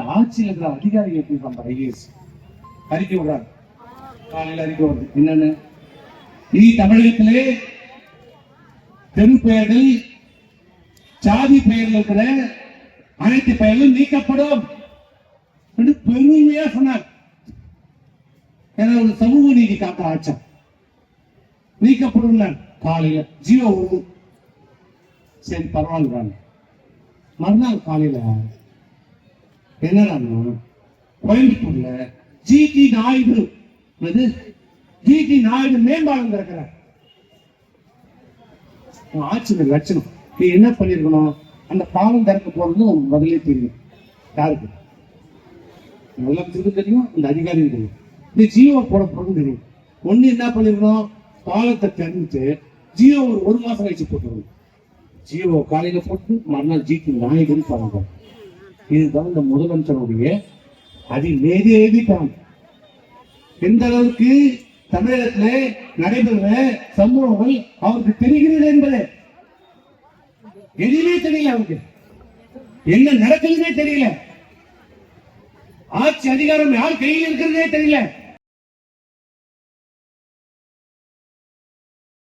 இந்த ஆட்சியில் இருக்கிற அதிகாரிகள் எப்படி நம்ம ஐஏஎஸ். அறிக்கை விடுறாங்க. காலையில் அறிக்கை வருது. என்னன்னு? நீ தமிழகத்திலே தெரு பெயர்கள் சாதி பெயர்கள் இருக்கிற அனைத்து பெயர்களும் நீக்கப்படும் என்று பெருமையா சொன்னார். ஏன்னா ஒரு சமூக நீதி காத்த ஆட்சா. நீக்கப்படும் காலையில. ஜியோ வருது. சரி பரவாயில்ல. மறுநாள் காலையில என்னடா கோயம்புத்தூர்ல ஜிடி நாயுடு. அது ஜிடி நாயுடு மேம்பாலம் திறக்கிறார். உன் ஆட்சியோட லட்சணம். நீ என்ன பண்ணிருக்கணும் அந்த பாலம் திறக்க போறது உனக்கு முதலே தெரியும். யாருக்கு? முதலமைச்சருக்கு தெரியும்? அந்த அதிகாரியும் தெரியும். இந்த ஜியோ போட போறது தெரியும். ஒண்ணு என்ன பண்ணிருக்கணும்? பாலத்தை திறந்துட்டு ஜியோ ஒரு ஒரு மாசம் கழிச்சு போட்டுருவோம் ஜியோ காலையில போட்டு மறுநாள் ஜிடி நாயுடுன்னு பாருங்க இதுதான் இந்த முதலமைச்சருடைய அதிநேரடி பணம் எந்த அளவுக்கு தமிழகத்தில் நடைபெறுகிற சம்பவங்கள் அவருக்கு தெரிகிறது என்பது எதுவுமே தெரியல அவருக்கு. என்ன நடக்குதுன்னே தெரியல. ஆட்சி அதிகாரம் யார் கையில் இருக்கிறதே தெரியல.